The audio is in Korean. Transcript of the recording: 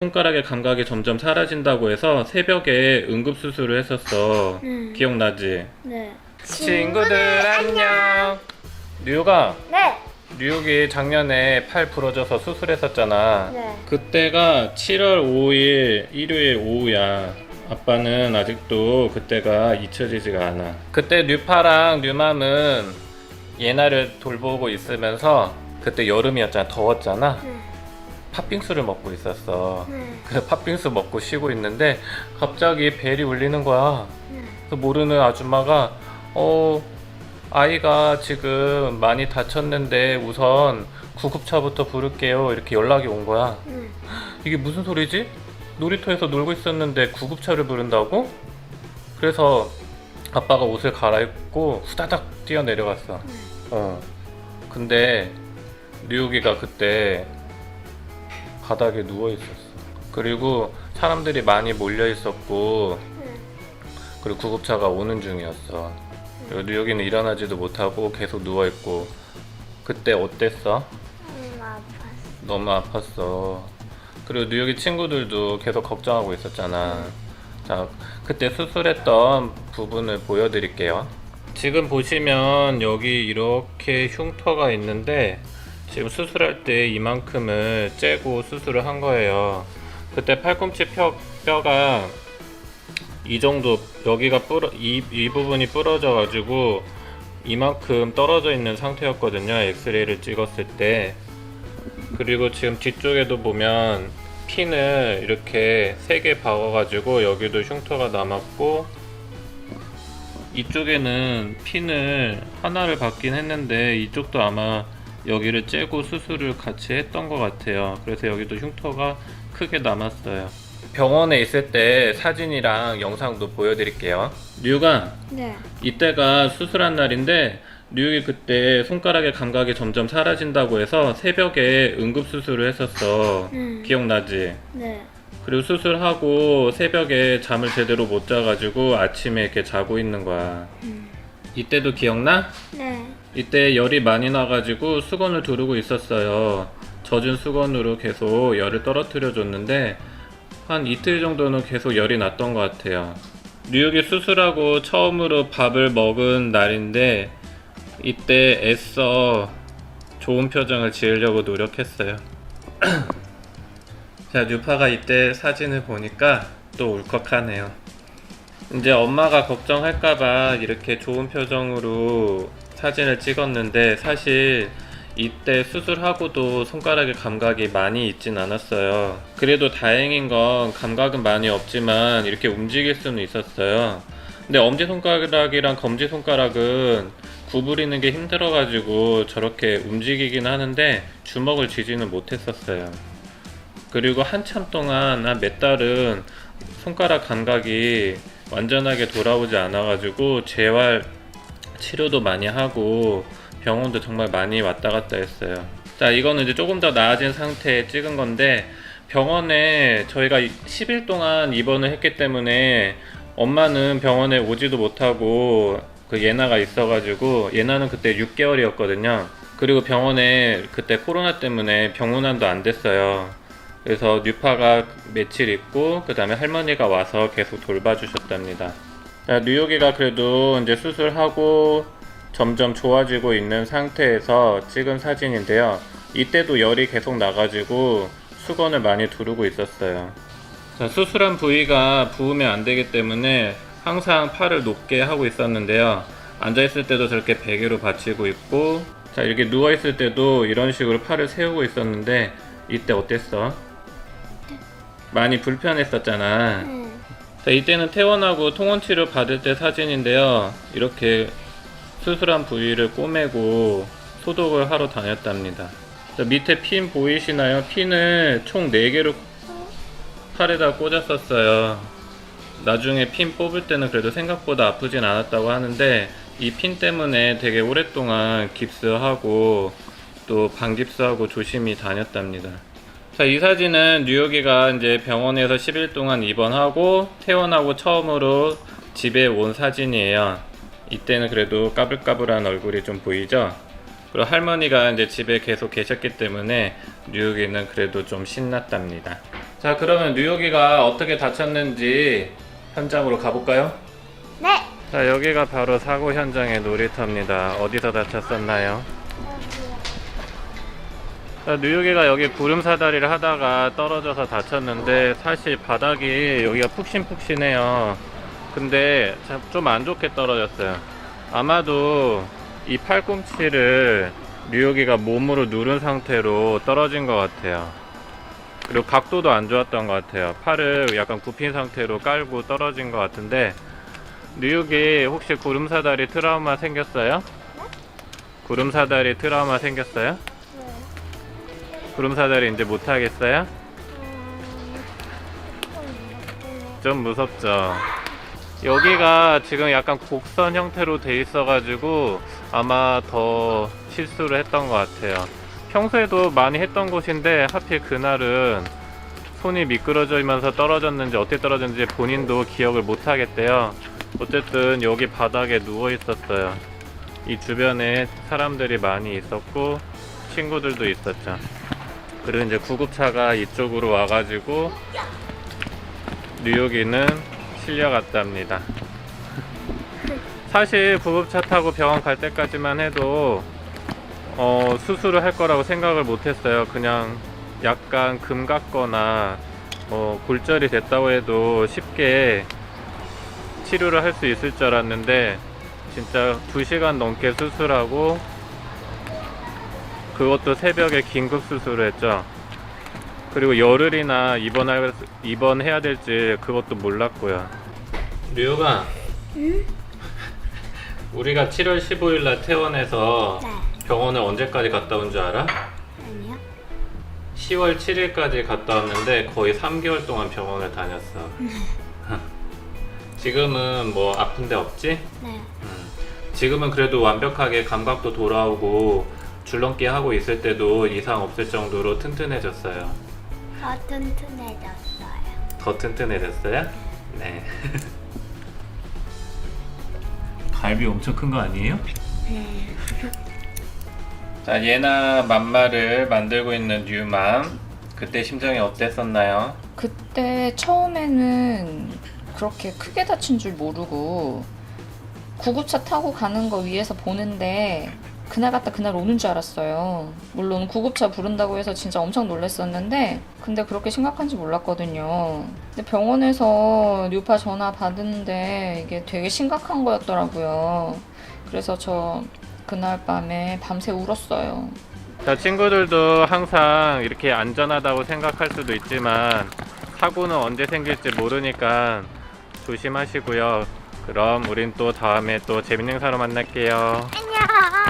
손가락의 감각이 점점 사라진다고 해서 새벽에 응급수술을 했었어. 음. 기억나지? 네. 친구들 안녕. 뉴욕아, 네. 뉴욕이 작년에 팔 부러져서 수술했었잖아. 네. 그때가 7월 5일 일요일 오후야. 아빠는 아직도 그때가 잊혀지지가 않아. 그때 뉴파랑 뉴맘은 예나를 돌보고 있으면서 그때 여름이었잖아. 더웠잖아. 네. 팥빙수를 먹고 있었어. 네. 그래서 팥빙수 먹고 쉬고 있는데 갑자기 벨이 울리는 거야. 네. 그래서 모르는 아줌마가 어 아이가 지금 많이 다쳤는데 우선 구급차부터 부를게요 이렇게 연락이 온 거야. 네. 이게 무슨 소리지? 놀이터에서 놀고 있었는데 구급차를 부른다고? 그래서 아빠가 옷을 갈아입고 후다닥 뛰어 내려갔어. 어. 근데 뉴욕이가 그때 바닥에 누워 있었어. 그리고 사람들이 많이 몰려 있었고 네. 그리고 구급차가 오는 중이었어. 그리고 뉴욕이는 일어나지도 못하고 계속 누워 있고 그때 어땠어? 음, 아팠어. 너무 아팠어. 그리고 뉴욕이 친구들도 계속 걱정하고 있었잖아. 자, 그때 수술했던 부분을 보여드릴게요. 지금 보시면 여기 이렇게 흉터가 있는데 지금 수술할 때 이만큼을 째고 수술을 한 거예요. 그때 팔꿈치 뼈, 뼈가 이 정도 여기가 부러 이, 이 부분이 부러져 가지고 이만큼 떨어져 있는 상태였거든요. 엑스레이를 찍었을 때. 그리고 지금 뒤쪽에도 보면 핀을 이렇게 세 개 박아 가지고 여기도 흉터가 남았고 이쪽에는 핀을 하나를 박긴 했는데 이쪽도 아마 여기를 째고 수술을 같이 했던 것 같아요. 그래서 여기도 흉터가 크게 남았어요. 병원에 있을 때 사진이랑 영상도 보여드릴게요. 류가 네. 이때가 수술한 날인데 뉴욕이 그때 손가락의 감각이 점점 사라진다고 해서 새벽에 응급 수술을 했었어. 음. 기억나지? 네. 그리고 수술하고 새벽에 잠을 제대로 못 자가지고 아침에 이렇게 자고 있는 거야. 음. 이때도 기억나? 네. 이때 열이 많이 나가지고 수건을 두르고 있었어요. 젖은 수건으로 계속 열을 떨어뜨려 줬는데 한 이틀 정도는 계속 열이 났던 것 같아요. 뉴욕이 수술하고 처음으로 밥을 먹은 날인데 이때 애써 좋은 표정을 지으려고 노력했어요. 자, 뉴파가 이때 사진을 보니까 또 울컥하네요. 이제 엄마가 걱정할까봐 이렇게 좋은 표정으로 사진을 찍었는데 사실 이때 수술하고도 손가락의 감각이 많이 있진 않았어요. 그래도 다행인 건 감각은 많이 없지만 이렇게 움직일 수는 있었어요. 근데 엄지손가락이랑 검지손가락은 구부리는 게 힘들어가지고 저렇게 움직이긴 하는데 주먹을 쥐지는 못했었어요. 그리고 한참 동안 한 몇 달은 손가락 감각이 완전하게 돌아오지 않아가지고 재활 치료도 많이 하고 병원도 정말 많이 왔다 갔다 했어요. 자, 이거는 이제 조금 더 나아진 상태에 찍은 건데 병원에 저희가 10일 동안 입원을 했기 때문에 엄마는 병원에 오지도 못하고 그 예나가 있어가지고 예나는 그때 6개월이었거든요. 그리고 병원에 그때 코로나 때문에 병문안도 안 됐어요. 그래서 뉴파가 며칠 있고 그 다음에 할머니가 와서 계속 돌봐주셨답니다. 자, 뉴욕이가 그래도 이제 수술하고 점점 좋아지고 있는 상태에서 찍은 사진인데요. 이때도 열이 계속 나가지고 수건을 많이 두르고 있었어요. 자, 수술한 부위가 부으면 안 되기 때문에 항상 팔을 높게 하고 있었는데요. 앉아있을 때도 저렇게 베개로 받치고 있고, 자, 이렇게 누워있을 때도 이런 식으로 팔을 세우고 있었는데, 이때 어땠어? 많이 불편했었잖아. 네. 자, 이때는 퇴원하고 통원 치료 받을 때 사진인데요. 이렇게 수술한 부위를 꼬매고 소독을 하러 다녔답니다. 자, 밑에 핀 보이시나요? 핀을 총 4개로 팔에다 꽂았었어요. 나중에 핀 뽑을 때는 그래도 생각보다 아프진 않았다고 하는데 이 핀 때문에 되게 오랫동안 깁스하고 또 반깁스하고 조심히 다녔답니다. 자, 이 사진은 뉴욕이가 이제 병원에서 10일 동안 입원하고 퇴원하고 처음으로 집에 온 사진이에요. 이때는 그래도 까불까불한 얼굴이 좀 보이죠? 그리고 할머니가 이제 집에 계속 계셨기 때문에 뉴욕이는 그래도 좀 신났답니다. 자, 그러면 뉴욕이가 어떻게 다쳤는지 현장으로 가볼까요? 네. 자, 여기가 바로 사고 현장의 놀이터입니다. 어디서 다쳤었나요? 자, 뉴욕이가 여기 구름 사다리를 하다가 떨어져서 다쳤는데 사실 바닥이 여기가 푹신푹신해요. 근데 좀 안 좋게 떨어졌어요. 아마도 이 팔꿈치를 뉴욕이가 몸으로 누른 상태로 떨어진 것 같아요. 그리고 각도도 안 좋았던 것 같아요. 팔을 약간 굽힌 상태로 깔고 떨어진 것 같은데 뉴욕이 혹시 구름 사다리 트라우마 생겼어요? 구름 사다리 트라우마 생겼어요? 네. 구름 사다리 이제 못 하겠어요? 좀 무섭죠. 여기가 지금 약간 곡선 형태로 돼 있어가지고 아마 더 실수를 했던 것 같아요. 평소에도 많이 했던 곳인데 하필 그날은 손이 미끄러지면서 떨어졌는지 어떻게 떨어졌는지 본인도 기억을 못 하겠대요. 어쨌든 여기 바닥에 누워 있었어요. 이 주변에 사람들이 많이 있었고 친구들도 있었죠. 그리고 이제 구급차가 이쪽으로 와가지고 뉴욕이는 실려갔답니다. 사실 구급차 타고 병원 갈 때까지만 해도 어, 수술을 할 거라고 생각을 못했어요. 그냥 약간 금 같거나 뭐 골절이 됐다고 해도 쉽게 치료를 할 수 있을 줄 알았는데 진짜 2시간 넘게 수술하고 그것도 새벽에 긴급 수술을 했죠. 그리고 열흘이나 입원할 입원해야 될지 그것도 몰랐고요. 류가 응? 우리가 7월 15일 날 퇴원해서 네. 병원에 언제까지 갔다 온 줄 알아? 아니요. 10월 7일까지 갔다 왔는데 거의 3개월 동안 병원을 다녔어. 지금은 뭐 아픈 데 없지? 네. 음. 지금은 그래도 완벽하게 감각도 돌아오고 줄넘기 하고 있을 때도 이상 없을 정도로 튼튼해졌어요. 더 튼튼해졌어요. 더 튼튼해졌어요? 네. 갈비 엄청 큰 거 아니에요? 네. 자, 예나 맘마를 만들고 있는 뉴맘. 그때 심정이 어땠었나요? 그때 처음에는 그렇게 크게 다친 줄 모르고 구급차 타고 가는 거 위에서 보는데 그날 갔다 그날 오는 줄 알았어요. 물론 구급차 부른다고 해서 진짜 엄청 놀랐었는데 근데 그렇게 심각한지 몰랐거든요. 근데 병원에서 뉴파 전화 받았는데 이게 되게 심각한 거였더라고요. 그래서 저 그날 밤에 밤새 울었어요. 자, 친구들도 항상 이렇게 안전하다고 생각할 수도 있지만 사고는 언제 생길지 모르니까 조심하시고요. 그럼 우린 또 다음에 또 재밌는 사로 만날게요. 안녕.